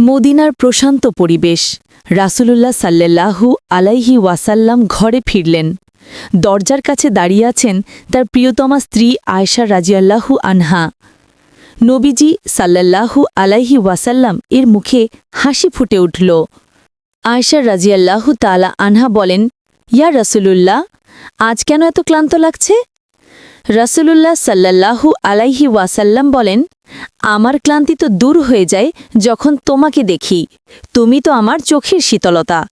মদিনার প্রশান্ত পরিবেশ। রাসূলুল্লাহ সাল্লাল্লাহু আলাইহি ওয়াসাল্লাম ঘরে ফিরলেন। দরজার কাছে দাঁড়িয়ে আছেন তার প্রিয়তমা স্ত্রী আয়শা রাজিয়াল্লাহু আনহা। নবীজি সাল্লাল্লাহু আলাইহি ওয়াসাল্লাম এর মুখে হাসি ফুটে উঠল। আয়শা রাজিয়াল্লাহু তালা আনহা বলেন, ইয়া রাসূলুল্লাহ, আজ কেন এত ক্লান্ত লাগছে? রাসূলুল্লাহ সাল্লাল্লাহু আলাইহি ওয়াসাল্লাম বলেন, আমার ক্লান্তি তো দূর হয়ে যায় যখন তোমাকে দেখি। তুমি তো আমার চোখের শীতলতা।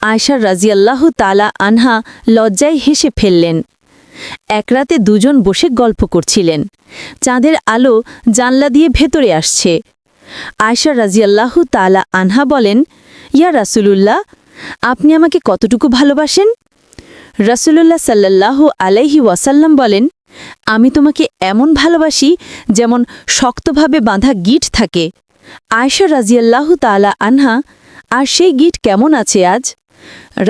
আয়সার রাজিয়াল্লাহু তালা আনহা লজ্জায় হেসে ফেললেন। এক রাতে দুজন বসে গল্প করছিলেন। চাঁদের আলো জানলা দিয়ে ভেতরে আসছে। আয়সা রাজিয়াল্লাহু তালা আনহা বলেন, ইয়া রাসূলুল্লাহ, আপনি আমাকে কতটুকু ভালোবাসেন? রাসূলুল্লাহ সাল্লাল্লাহু আলাইহি ওয়াসাল্লাম বলেন, আমি তোমাকে এমন ভালোবাসি যেমন শক্তভাবে বাঁধা গিট থাকে। আয়সা রাজিয়াল্লাহু তালা আনহা, আর সেই গিট কেমন আছে আজ?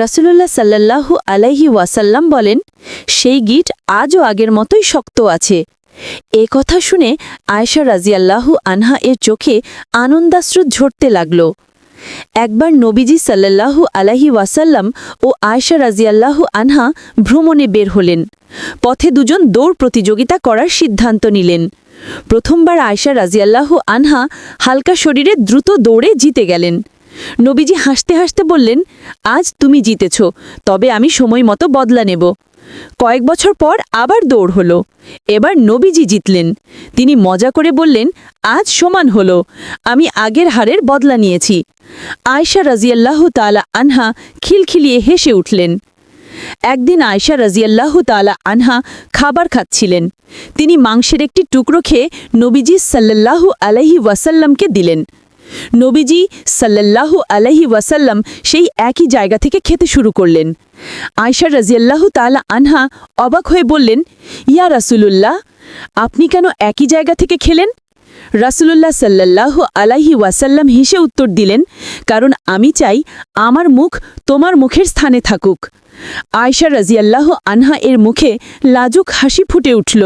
রাসূলুল্লাহ সাল্লাল্লাহু আলাইহি ওয়াসাল্লাম বলেন, সেই গিট আজও আগের মতোই শক্ত আছে। এ কথা শুনে আয়সা রাজিয়াল্লাহু আনহা এর চোখে আনন্দাশ্রু ঝরতে লাগল। একবার নবীজি সাল্লাল্লাহু আলাহি ওয়াসাল্লাম ও আয়সা রাজিয়াল্লাহু আনহা ভ্রমণে বের হলেন। পথে দুজন দৌড় প্রতিযোগিতা করার সিদ্ধান্ত নিলেন। প্রথমবার আয়সা রাজিয়াল্লাহু আনহা হালকা শরীরে দ্রুত দৌড়ে জিতে গেলেন। নবীজি হাসতে হাসতে বললেন, আজ তুমি জিতেছ, তবে আমি সময় মতো বদলা নেব। কয়েক বছর পর আবার দৌড় হলো। এবার নবীজি জিতলেন। তিনি মজা করে বললেন, আজ সমান হলো। আমি আগের হারের বদলা নিয়েছি। আয়শা রাজিয়াল্লাহু তালা আনহা খিলখিলিয়ে হেসে উঠলেন। একদিন আয়শা রাজিয়াল্লাহু তালা আনহা খাবার খাচ্ছিলেন। তিনি মাংসের একটি টুকরো খেয়ে নবীজি সাল্লাল্লাহু আলাইহি ওয়াসাল্লামকে দিলেন। নবীজি সাল্লাল্লাহু আলাইহি ওয়াসাল্লাম সেই একই জায়গা থেকে খেতে শুরু করলেন। আয়শা রাজিয়াল্লাহু তালা আনহা অবাক হয়ে বললেন, ইয়া রাসূলুল্লাহ, আপনি কেন একই জায়গা থেকে খেলেন? রাসূলুল্লাহ সাল্লাল্লাহু আলাইহি ওয়াসাল্লাম হেসে উত্তর দিলেন, কারণ আমি চাই আমার মুখ তোমার মুখের স্থানে থাকুক। আয়শা রাজিয়াল্লাহ আনহা এর মুখে লাজুক হাসি ফুটে উঠল।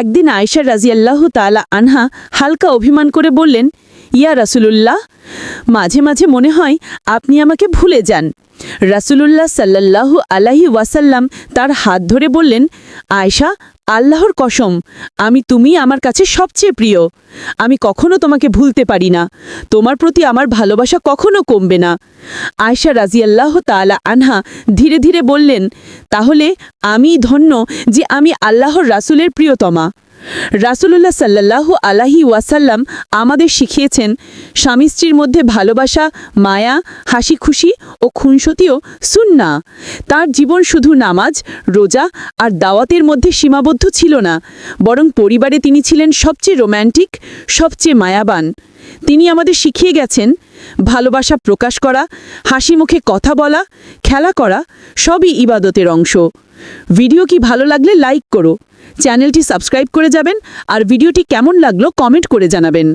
একদিন আয়শা রাজিয়াল্লাহ তালা আনহা হালকা অভিমান করে বললেন ইয়া রাসূলুল্লাহ, মাঝে মাঝে মনে হয় আপনি আমাকে ভুলে যান। রাসূলুল্লাহ সাল্লাল্লাহু আলাহি ওয়াসাল্লাম তার হাত ধরে বললেন, আয়শা, আল্লাহর কসম, আমি তুমি আমার কাছে সবচেয়ে প্রিয়। আমি কখনো তোমাকে ভুলতে পারি না। তোমার প্রতি আমার ভালোবাসা কখনো কমবে না। আয়শা রাজিয়াল্লাহ তালা আনহা ধীরে ধীরে বললেন, তাহলে আমি ধন্য যে আমি আল্লাহর রাসূলের প্রিয়তমা। রাসূলুল্লাহ সাল্লাল্লাহু আলাহি ওয়াসাল্লাম আমাদের শিখিয়েছেন, স্বামী স্ত্রীর মধ্যে ভালোবাসা, মায়া হাসি খুশি ও খুনসতিও সুন্না তার জীবন শুধু নামাজ, রোজা আর দাওয়াতের মধ্যে সীমাবদ্ধ ছিল না, বরং পরিবারে তিনি ছিলেন সবচেয়ে রোম্যান্টিক, সবচেয়ে মায়াবান। তিনি আমাদের শিখিয়ে গেছেন, ভালোবাসা প্রকাশ করা হাসি মুখে কথা বলা, খেলা করা সবই ইবাদতের অংশ। ভিডিও কি ভালো লাগলে লাইক করো। চ্যানেলটি সাবস্ক্রাইব করে যাবেন, আর ভিডিওটি কেমন লাগল কমেন্ট করে জানাবেন।